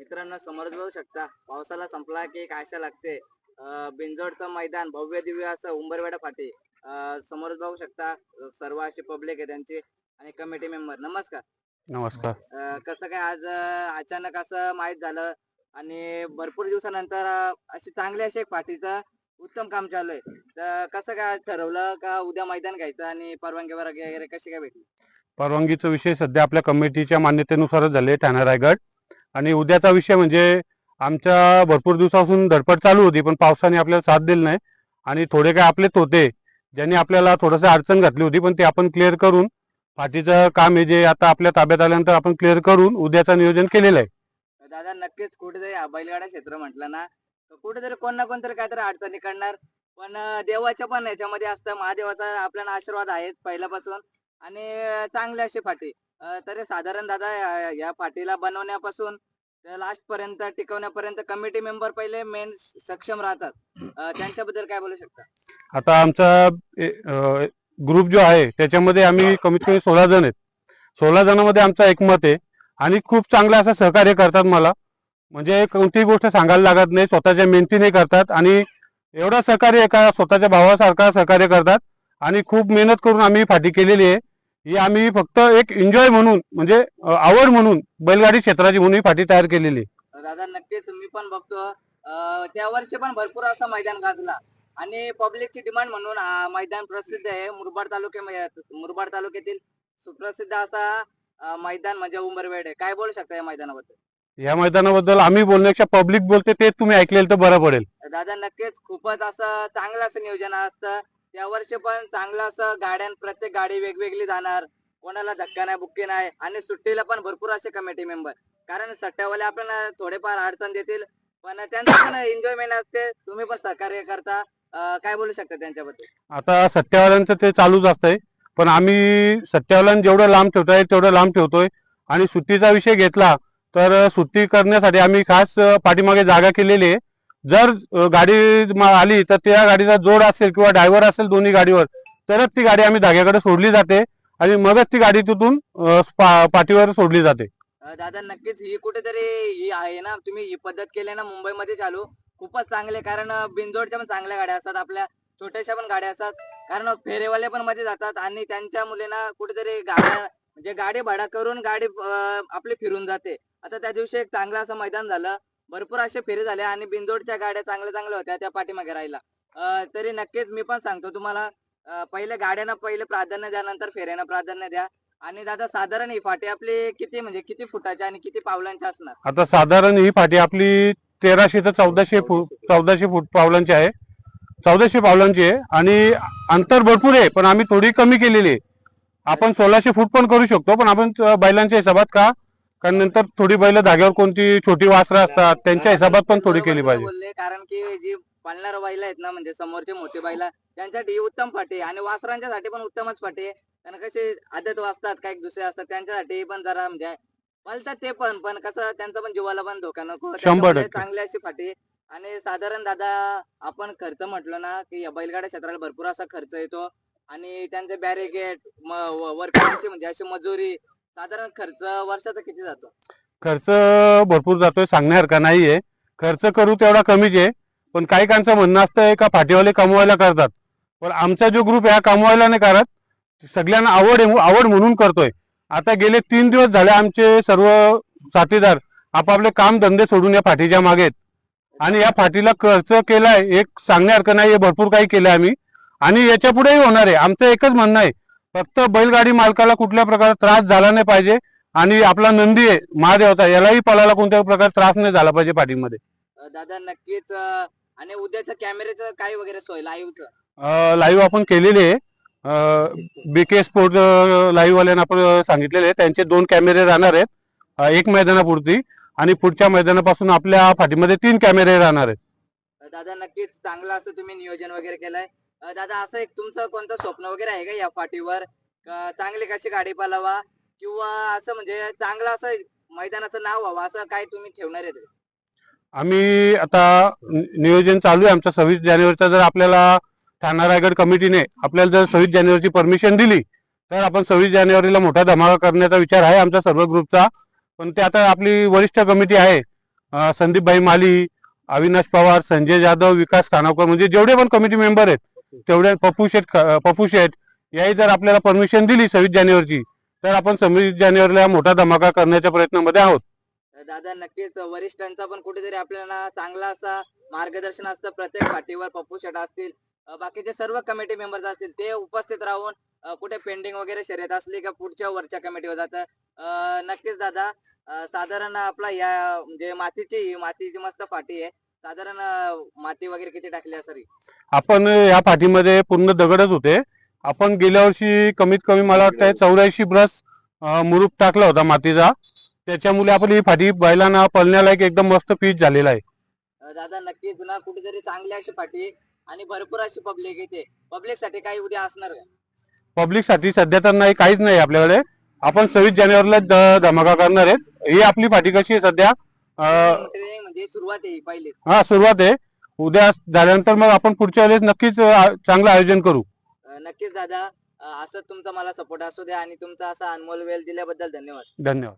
मित्रांनो समोरच बघू शकता. पावसाला संपला की एक आशा लागते. बिंजोडचं मैदान भव्य दिव्य असं उंबरवेडा फाटी. समोरच बघू शकता. सर्व अशी पब्लिक आहे त्यांची आणि कमिटी मेंबर नमस्कार. नमस्कार. कसं काय आज अचानक असं माहीत झालं आणि भरपूर दिवसानंतर अशी चांगली अशी एक फाटीचं उत्तम काम चालू आहे. तर कसं काय आज ठरवलं का उद्या मैदान घ्यायचं आणि परवानगी वगैरे कशी काय भेटली? परवानगीचा विषय सध्या आपल्या कमिटीच्या मान्यतेनुसारच झाले ठाणे रायगड आणि उद्याचा विषय म्हणजे आमच्या भरपूर दिवसापासून धडपड चालू होती पण पावसाने आपल्याला साथ दिली नाही. आणि थोडे काय आपलेच होते ज्यांनी आपल्याला थोडंसं अडचण घातली होती पण ते आपण क्लिअर करून फाटीचं काम आहे जे आता आपल्या ताब्यात आल्यानंतर आपण क्लिअर करून उद्याचं नियोजन केलेलं आहे. दादा नक्कीच कुठेतरी बैलगाडा क्षेत्र म्हटलं ना तर कुठेतरी कोण ना कोणतरी काहीतरी अडचणी करणार. पण देवाच्या पण याच्यामध्ये असतं महादेवाचा आपल्याला आशीर्वाद आहेच पहिल्यापासून. आणि चांगले असे अशी फाटी. तरी साधारण दादा या- या फाटीला बनवण्यापासून लास्ट पर्यंत टिकवण्यापर्यंत कमिटी मेंबर पहिले मेन सक्षम राहतात. त्यांच्याबद्दल काय बोलू शकता? आता आमचा ग्रुप जो आहे त्याच्यामध्ये आम्ही कमीत कमी सोळा जण आहेत. सोळा जणांमध्ये आमचा एकमत आहे आणि खूप चांगलं असं सहकार्य करतात मला. म्हणजे कोणतीही गोष्ट सांगायला लागत नाही स्वतःच्या मेहनतीने करतात आणि एवढा सहकार्य एका स्वतःच्या भावासारखा सहकार्य करतात आणि खूप मेहनत करून आम्ही फाटी केलेली आहे. ही आम्ही फक्त एक एन्जॉय म्हणून म्हणजे आवड म्हणून बैलगाडी क्षेत्राची म्हणून ही फाटी तयार केलेली दादा नक्कीच मी पण बघतो. त्या वर्षी पण भरपूर असं मैदान गाजला. आणि पब्लिकची डिमांड म्हणून मैदान प्रसिद्ध आहे. मुरबाड तालुक्या मुरबाड तालुक्यातील सुप्रसिद्ध असा मैदान म्हणजे उंबरवेड आहे. काय बोलू शकता या मैदानाबद्दल? या मैदानाबद्दल आम्ही बोलण्यापेक्षा पब्लिक बोलते ते तुम्ही ऐकलेलं तर बरं पडेल. दादा नक्कीच खूपच असं चांगलं असं नियोजन असतं. त्या वर्षी पण चांगलं असं गाड्यां प्रत्येक गाडी वेगवेगळी जाणार. कोणाला धक्का नाही बुक्की नाही आणि सुट्टीला पण भरपूर असे कमिटी मेंबर कारण सट्ट्यावाले आपल्याला थोडेफार अडचण देतील. पण त्यांचं पण एन्जॉयमेंट असते. तुम्ही पण सहकार्य करता. काय बोलू शकता त्यांच्याबद्दल? आता सट्ट्यावाल्यांचं ते चालूच असतंय. पण आम्ही सट्ट्यावाल्यांना जेवढं लांब ठेवता येईल तेवढं लांब ठेवतोय. आणि सुट्टीचा विषय घेतला तर सुट्टी करण्यासाठी आम्ही खास पाठीमागे जागा केलेली आहे. जर गाडी आली तर त्या गाडीचा जोड असेल किंवा ड्रायव्हर असेल दोन्ही गाडीवर तरच ती गाडी आम्ही धाग्याकडे सोडली जाते आणि मगच ती गाडी तिथून पा- पाठीवर सोडली जाते. दादा नक्कीच ही कुठेतरी ही आहे ना तुम्ही ही पद्धत केली ना मुंबईमध्ये चालू खूपच चांगले कारण बिंजोडच्या पण चांगल्या गाड्या असतात आपल्या छोट्याशा पण गाड्या असतात. कारण फेरेवाले पण मध्ये जातात आणि त्यांच्या मुलींना कुठेतरी गाड्या म्हणजे गाडी भाडा करून गाडी आपली फिरून जाते. आता त्या दिवशी एक चांगलं असं मैदान झालं. भरपूर असे फेरी झाले आणि बिनजोडच्या गाड्या चांगल्या चांगल्या होत्या त्या पाठीमागे राहिला. तरी नक्कीच मी पण सांगतो तुम्हाला पहिले गाड्यांना पहिले प्राधान्य द्या नंतर फेऱ्यांना प्राधान्य द्या. आणि दादा साधारण ही फाटी आपली किती म्हणजे किती फुटाची आणि किती पावलांची असणार? आता साधारण ही फाटी आपली तेराशे ते चौदाशे फूट चौदाशे फूट पावलांची आहे. चौदाशे पावलांची आहे आणि अंतर भरपूर आहे पण आम्ही थोडी कमी केलेली आहे. आपण सोळाशे फूट पण करू शकतो पण आपण बैलांच्या हिशोबात का कारण नंतर थोडी बैल धाग्यावर कोणती छोटी वासरं असतात त्यांच्या हिशोबात पण थोडी केली पाहिजे बोलले कारण की जी पाळणार बैल आहेत ना म्हणजे समोरचे मोठे बैल त्यांच्यासाठी ही उत्तम फाटी आणि वासरांच्यासाठी पण उत्तमच फाटी कारण कसे आदत वाचतात काही दुसरे असतात त्यांच्यासाठी पण जरा म्हणजे बोलतात ते पण पण कसं त्यांचं पण जीवाला पण धोका नको टक्के. चांगली अशी फाटी. आणि साधारण दादा आपण खर्च म्हटलं ना की या बैलगाड्या क्षेत्राला भरपूर असा खर्च येतो आणि त्यांचे बॅरिगेट वर्करांची म्हणजे अशी मजुरी साधारण खर्च वर्षाचा किती जातो? खर्च भरपूर जातोय सांगण्यासारखा नाहीये. खर्च करू तेवढा कमीच आहे. पण काही काहींचं म्हणणं असतं का फाटीवाले कमवायला करतात. पण आमचा जो ग्रुप आहे हा कमवायला नाही करत. सगळ्यांना आवड आहे आवड म्हणून करतोय. आता गेले तीन दिवस झाले आमचे सर्व साथीदार आपापले काम धंदे सोडून या फाटीच्या मागे आणि या फाटीला खर्च केलाय एक सांगण्यासारखं नाही हे भरपूर काही केलंय आम्ही. आणि याच्या पुढेही होणार आहे. आमचं एकच म्हणणं आहे फक्त बैलगाडी मालकाला कुठल्या प्रकारे त्रास झाला नाही पाहिजे. आणि आपला नंदी आहे महादेवाचा यालाही पळायला कोणत्या प्रकारे त्रास नाही झाला पाहिजे पाठीमध्ये दादा नक्कीच आणि उद्याचं कॅमेऱ्याचं काय वगैरे सोय लाईव्हचं लाईव्ह आपण केलेले आहे. बीके स्पोर्ट लाईव्ह वाल्यांना आपण सांगितलेले आहे. त्यांचे दोन कॅमेरे राहणार आहेत. एक मैदानापुरती आणि पुढच्या मैदानापासून आपल्या फाटीमध्ये तीन कॅमेरे राहणार आहेत. दादा नक्कीच चांगलं असं तुम्ही नियोजन वगैरे केलंय. दादा असं एक तुमचं कोणतं स्वप्न वगैरे आहे का या पाठीवर? चांगली कशी गाडी पालावा? किंवा असं म्हणजे चांगलं असं मैदानाचं नाव व्हावं असं काय तुम्ही ठेवणार आहे आम्ही आता नियोजन चालू आहे आमचं. सव्वीस जानेवारीचा जर आपल्याला ठाणा रायगड कमिटीने आपल्याला जर सव्वीस जानेवारीची परमिशन दिली तर आपण सव्वीस जानेवारीला मोठा धमाका करण्याचा विचार आहे आमच्या सर्व ग्रुपचा. पण ते आता आपली वरिष्ठ कमिटी आहे. संदीपभाई माली अविनाश पवार संजय जाधव विकास खानावकर म्हणजे जेवढे पण कमिटी मेंबर आहेत तेवढे पप्पू शेठ पप्पू शेठ याही जर आपल्याला परमिशन दिली सव्वीस जानेवारीची तर आपण सव्वीस जानेवारीला मोठा धमाका करण्याच्या प्रयत्नामध्ये आहोत. दादा नक्कीच वरिष्ठांचा पण कुठेतरी आपल्याला चांगला असा मार्गदर्शन असतं. प्रत्येक पाठीवर पप्पू शेट असतील बाकीचे सर्व कमिटी मेंबर्स असतील ते उपस्थित राहून कुठे पेंडिंग वगैरे शर्यत असली का पुढच्या वरच्या कमिटीवर जातं. नक्कीच दादा साधारण आपला या म्हणजे मातीची मातीची मस्त फाटी आहे. साधारण माती वगैरे किती टाकली असेल आपण या पाठीमध्ये पूर्ण दगडच होते. आपण गेल्या वर्षी कमीत कमी मला वाटतं चौऱ्याऐंशी ब्रश मुरूप टाकला होता मातीचा. त्याच्यामुळे आपली ही फाटी बैलांना पळण्याला एक एकदम मस्त पीच झालेला आहे. दादा नक्कीच ना कुठेतरी चांगली अशी फाटी आहे आणि भरपूर अशी पब्लिक येते पब्लिकसाठी काही उद्या असणार पब्लिकसाठी सध्या तर नाही काहीच नाही आपल्याकडे. आपण सव्वीस जानेवारीला धमाका करणार आहेत ही आपली पाठी कशी आहे सध्या? ट्रेनिंग म्हणजे सुरुवात आहे ही पहिली. हा सुरुवात आहे. उद्या झाल्यानंतर मग आपण पुढच्या वेळेस नक्कीच चांगलं आयोजन करू. अं, नक्कीच दादा. अं, असंच तुमचा मला सपोर्ट असू द्या आणि तुमचा असा अनमोल वेळ दिल्याबद्दल धन्यवाद. धन्यवाद.